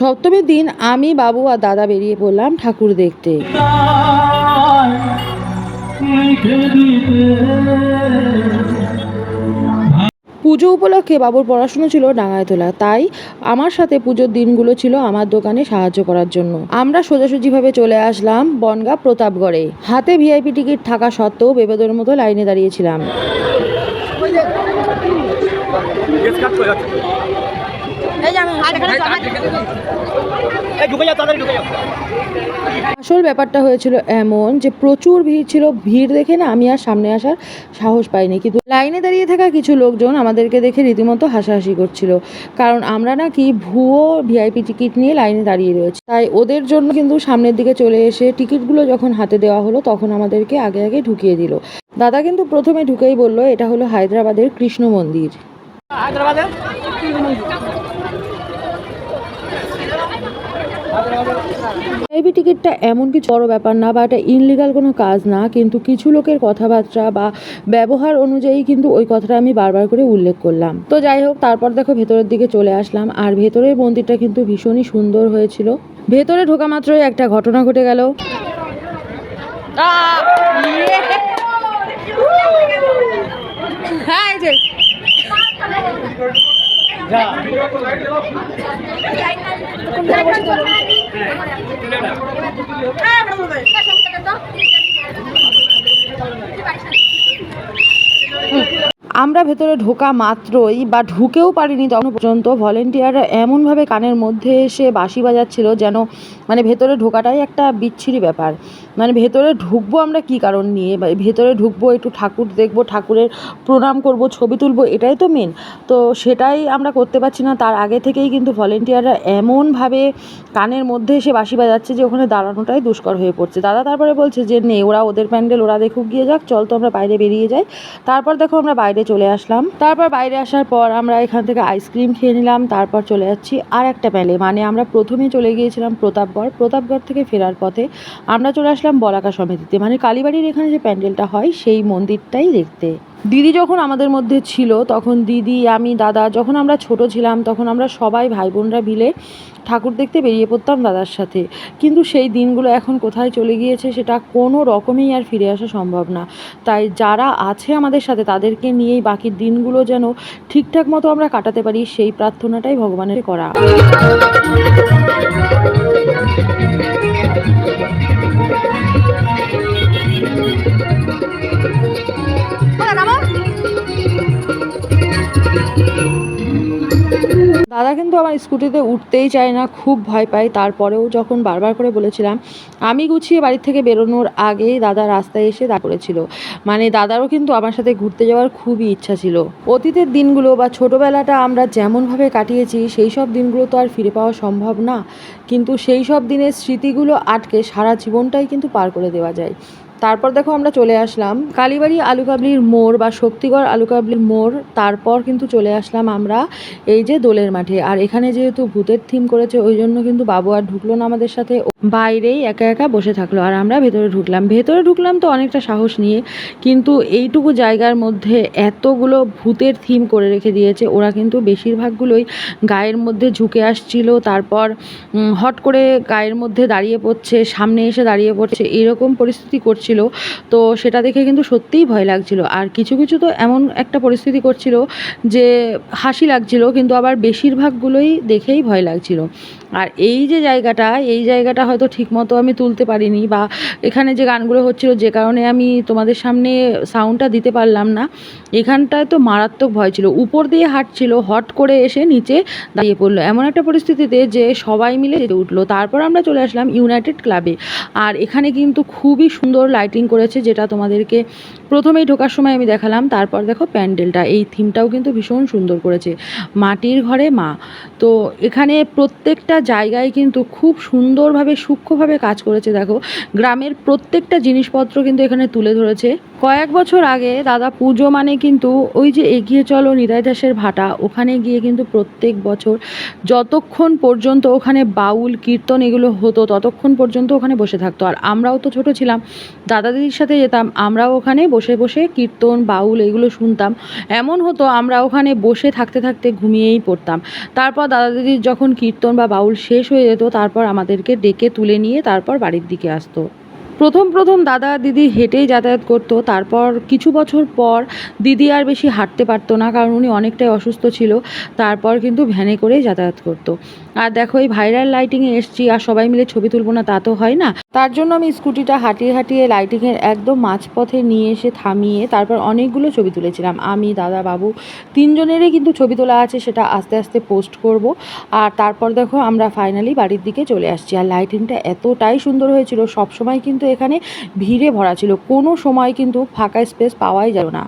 সপ্তমীর দিন আমি, বাবু আর দাদা বেরিয়ে পড়লাম ঠাকুর দেখতে। পুজো উপলক্ষে বাবুর পড়াশুনো ছিল ডাঙায় তোলা। তাই আমার সাথে পুজোর দিনগুলো ছিল আমার দোকানে সাহায্য করার জন্য। আমরা সোজাসুজিভাবে চলে আসলাম বনগা প্রতাপগড়ে। হাতে ভিআইপি টিকিট থাকা সত্ত্বেও বেবেদের মতো লাইনে দাঁড়িয়েছিলাম। আসল ব্যাপারটা হয়েছিল এমন যে প্রচুর ভিড় ছিল। ভিড় দেখে না আমি আর সামনে আসার সাহস পাইনি। কিন্তু লাইনে দাঁড়িয়ে থাকা কিছু লোকজন আমাদেরকে দেখে রীতিমতো হাসাহাসি করছিল। কারণ আমরা নাকি ভুয়ো ভিআইপি টিকিট নিয়ে লাইনে দাঁড়িয়ে রয়েছে। তাই ওদের জন্য কিন্তু সামনের দিকে চলে এসে টিকিটগুলো যখন হাতে দেওয়া হলো তখন আমাদেরকে আগে আগে ঢুকিয়ে দিল। দাদা কিন্তু প্রথমে ঢুকেই বলল এটা হলো হায়দ্রাবাদের কৃষ্ণ মন্দির। ভিআইপি টিকিটটা এমন কিছু বড় ব্যাপার না, বা এটা ইনলিগাল কোনো কাজ না, কিন্তু কিছু লোকের কথাবার্তা বা ব্যবহার অনুযায়ী কিন্তু ওই কথাটা আমি বারবার করে উল্লেখ করলাম। তো যাই হোক, তারপর দেখো ভেতরের দিকে চলে আসলাম, আর ভেতরের মন্দিরটা কিন্তু ভীষণই সুন্দর হয়েছিল। ভেতরে ঢোকা মাত্রই একটা ঘটনা ঘটে গেল। হ্যাঁ এই যে। আমরা ভেতরে ঢোকা মাত্রই বা ঢুকেও পারিনি তখন পর্যন্ত। ভলেন্টিয়াররা এমনভাবে কানের মধ্যে এসে বাঁশি বাজাচ্ছিল যেন মানে ভেতরে ঢোকাটাই একটা বিচ্ছিরি ব্যাপার। মানে ভেতরে ঢুকবো আমরা কি কারণ নিয়ে? ভেতরে ঢুকবো, একটু ঠাকুর দেখব, ঠাকুরের প্রণাম করব, ছবি তুলবো, এটাই তো মেন তো সেটাই আমরা করতে পারছি না। তার আগে থেকেই কিন্তু ভলেন্টিয়াররা এমনভাবে কানের মধ্যে এসে বাঁশি বাজাচ্ছে যে ওখানে দাঁড়ানোটাই দুষ্কর হয়ে পড়ছে। দাদা তারপরে বলছে যে, নে, ওরা ওদের প্যান্ডেল, ওরা দেখুক, গিয়ে যাক, চল তো আমরা বাইরে বেরিয়ে যাই। তারপর দেখো আমরা বাইরে চলে আসলাম। তারপর বাইরে আসার পর আমরা এখান থেকে আইসক্রিম খেয়ে নিলাম, তারপর চলে যাচ্ছি আর একটা প্যালে। মানে আমরা প্রথমে চলে গিয়েছিলাম প্রতাপগড় প্রতাপগড় থেকে ফেরার পথে আমরা চলে আসলাম বলাকা সমিতিতে। মানে কালীবাড়ির এখানে যে প্যান্ডেলটা হয়, সেই মন্দিরটাই দেখতে। দিদি যখন আমাদের মধ্যে ছিল, তখন দিদি, আমি, দাদা, যখন আমরা ছোট ছিলাম, তখন আমরা সবাই ভাই বোনরা মিলে ঠাকুর দেখতে বেরিয়ে পড়তাম দাদার সাথে। কিন্তু সেই দিনগুলো এখন কোথায় চলে গিয়েছে, সেটা কোনো রকমেই আর ফিরে আসা সম্ভব না। তাই যারা আছে আমাদের সাথে, তাদেরকে নিয়েই বাকি দিনগুলো যেন ঠিকঠাক মতো আমরা কাটাতে পারি, সেই প্রার্থনাটাই ভগবানের করা। দাদা কিন্তু আমার স্কুটিতে উঠতেই চায় না, খুব ভয় পায়। তারপরেও যখন বারবার করে বলেছিলাম, আমি গুছিয়ে বাড়ি থেকে বেরোনোর আগেই দাদা রাস্তায় এসে দাঁড় করেছিল। মানে দাদারও কিন্তু আমার সাথে ঘুরতে যাওয়ার খুবই ইচ্ছা ছিল। অতীতের দিনগুলো বা ছোটোবেলাটা আমরা যেমনভাবে কাটিয়েছি সেই সব দিনগুলো তো আর ফিরে পাওয়া সম্ভব না। কিন্তু সেই সব দিনের স্মৃতিগুলো আটকে সারা জীবনটাই কিন্তু পার করে দেওয়া যায়। তারপর দেখো আমরা চলে আসলাম। কালীবাড়ি আলুকাবলির মোড় বা শক্তিগড় আলুকাবলির মোড়, তারপর কিন্তু চলে আসলাম আমরা এই যে দোলের মাঠে। আর এখানে যেহেতু ভূতের থিম করেছে, ওই জন্য কিন্তু বাবু আর ঢুকলো না আমাদের সাথে। বাইরেই একা একা বসে থাকল আর আমরা ভেতরে ঢুকলাম। ভেতরে ঢুকলাম তো অনেকটা সাহস নিয়ে, কিন্তু এইটুকু জায়গার মধ্যে এতগুলো ভূতের থিম করে রেখে দিয়েছে। ওরা কিন্তু বেশিরভাগগুলোই গায়ের মধ্যে ঝুঁকে আসছিল, তারপর হট করে গায়ের মধ্যে দাঁড়িয়ে পড়ছে, সামনে এসে দাঁড়িয়ে পড়ছে, এরকম পরিস্থিতি করছিল। তো সেটা দেখে কিন্তু সত্যিই ভয় লাগছিল। আর কিছু কিছু তো এমন একটা পরিস্থিতি করছিল যে হাসি লাগছিল, কিন্তু আবার বেশিরভাগগুলোই দেখেই ভয় লাগছিল। আর এই যে জায়গাটা, এই জায়গাটা হয়তো ঠিকমতো আমি তুলতে পারিনি বা এখানে যে গানগুলো হচ্ছিল যে কারণে আমি তোমাদের সামনে সাউন্ডটা দিতে পারলাম না, এখানটায় তো মারাত্মক ভয় ছিল। উপর দিয়ে হাঁটছিল, হট করে এসে নিচে দাঁড়িয়ে পড়ল। এমন একটা পরিস্থিতিতে যে সবাই মিলে যেতে উঠল। তারপর আমরা চলে আসলাম ইউনাইটেড ক্লাবে আর এখানে কিন্তু খুবই সুন্দর লাইটিং করেছে যেটা তোমাদেরকে প্রথমেই ঢোকার সময় আমি দেখালাম। তারপর দেখো প্যান্ডেলটা, এই থিমটাও কিন্তু ভীষণ সুন্দর করেছে। মাটির ঘরে মা। তো এখানে প্রত্যেকটা জায়গায় কিন্তু খুব সুন্দরভাবে সূক্ষ্মভাবে কাজ করেছে, দেখো। গ্রামের প্রত্যেকটা জিনিসপত্র কিন্তু এখানে তুলে ধরেছে। কয়েক বছর আগে দাদা পুজো মানে কিন্তু ওই যে এগিয়ে চলো নিতাই দাসের ভাটা, ওখানে গিয়ে কিন্তু প্রত্যেক বছর যতক্ষণ পর্যন্ত ওখানে বাউল, কীর্তন এগুলো হতো, ততক্ষণ পর্যন্ত ওখানে বসে থাকতো। আর আমরাও তো ছোট ছিলাম, দাদা দিদির সাথে যেতাম, আমরাও ওখানে বসে বসে কীর্তন, বাউল এগুলো শুনতাম। এমন হতো আমরা ওখানে বসে থাকতে থাকতে ঘুমিয়েই পড়তাম। তারপর দাদা দিদির যখন কীর্তন বা বাউল শেষ হয়ে যেত, তারপর আমাদেরকে ডেকে তুলে নিয়ে তারপর বাড়ির দিকে আসতো। প্রথম প্রথম দাদা দিদি হেঁটেই যাতায়াত করতো। তারপর কিছু বছর পর দিদি আর বেশি হাঁটতে পারতো না, কারণ উনি অনেকটাই অসুস্থ ছিল। তারপর কিন্তু ভ্যানে করেই যাতায়াত করতো। আর দেখো, এই ভাইরাল লাইটিংয়ে এসছি আর সবাই মিলে ছবি তুলবো না তা তো হয় না। তার জন্য আমি স্কুটিটা হাঁটিয়ে হাঁটিয়ে লাইটিংয়ের একদম মাঝপথে নিয়ে এসে থামিয়ে তারপর অনেকগুলো ছবি তুলেছিলাম। আমি, দাদা, বাবু তিনজনেরই কিন্তু ছবি তোলা আছে সেটা আস্তে আস্তে পোস্ট করব। আর তারপর দেখো আমরা ফাইনালি বাড়ির দিকে চলে আসছি। আর লাইটিংটা এতটাই সুন্দর হয়েছিল সব সময় কিন্তু এখানে ভিড়ে ভরা ছিল। কোনো সময় কিন্তু ফাঁকা স্পেস পাওয়াই গেল না।